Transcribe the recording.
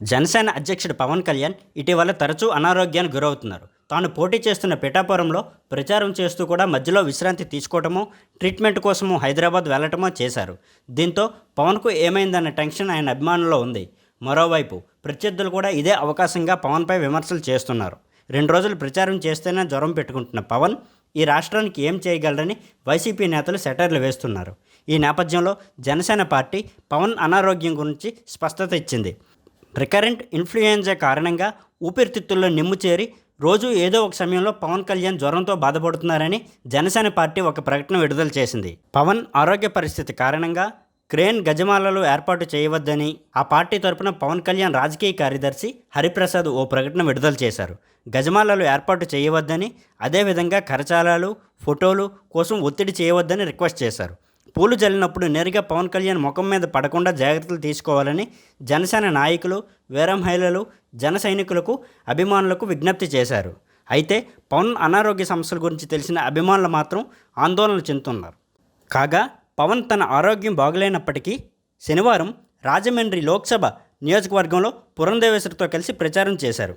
జనసేన అధ్యక్షుడు పవన్ కళ్యాణ్ ఇటీవల తరచూ అనారోగ్యానికి గురవుతున్నారు. తాను పోటీ చేస్తున్న పిఠాపురంలో ప్రచారం చేస్తూ కూడా మధ్యలో విశ్రాంతి తీసుకోవటమో ట్రీట్మెంట్ కోసమో హైదరాబాద్ వెళ్ళటమో చేశారు. దీంతో పవన్కు ఏమైందన్న టెన్షన్ ఆయన అభిమానుల్లో ఉంది. మరోవైపు ప్రత్యర్థులు కూడా ఇదే అవకాశంగా పవన్పై విమర్శలు చేస్తున్నారు. రెండు రోజులు ప్రచారం చేస్తేనే జ్వరం పెట్టుకుంటున్న పవన్ ఈ రాష్ట్రానికి ఏం చేయగలరని వైసీపీ నేతలు సెటర్లు వేస్తున్నారు. ఈ నేపథ్యంలో జనసేన పార్టీ పవన్ అనారోగ్యం గురించి స్పష్టత ఇచ్చింది. రికరెంట్ ఇన్ఫ్లుయెంజా కారణంగా ఊపిరితిత్తుల్లో నిమ్ము చేరి రోజు ఏదో ఒక సమయంలో పవన్ కళ్యాణ్ జ్వరంతో బాధపడుతున్నారని జనసేన పార్టీ ఒక ప్రకటన విడుదల చేసింది. పవన్ ఆరోగ్య పరిస్థితి కారణంగా క్రేన్ గజమాలలో ఏర్పాటు చేయవద్దని ఆ పార్టీ తరపున పవన్ కళ్యాణ్ రాజకీయ కార్యదర్శి హరిప్రసాద్ ఓ ప్రకటన విడుదల చేశారు. గజమాలలో ఏర్పాటు చేయవద్దని అదేవిధంగా కరచాలాలు ఫోటోలు కోసం ఒత్తిడి చేయవద్దని రిక్వెస్ట్ చేశారు. పూలు జల్లినప్పుడు నేరుగా పవన్ కళ్యాణ్ ముఖం మీద పడకుండా జాగ్రత్తలు తీసుకోవాలని జనసేన నాయకులు వీర జన సైనికులకు అభిమానులకు విజ్ఞప్తి చేశారు. అయితే పవన్ అనారోగ్య సమస్యల గురించి తెలిసిన అభిమానులు మాత్రం ఆందోళన చెందుతున్నారు. కాగా పవన్ తన ఆరోగ్యం బాగలేనప్పటికీ శనివారం రాజమండ్రి లోక్సభ నియోజకవర్గంలో పురంధేశ్వరితో కలిసి ప్రచారం చేశారు.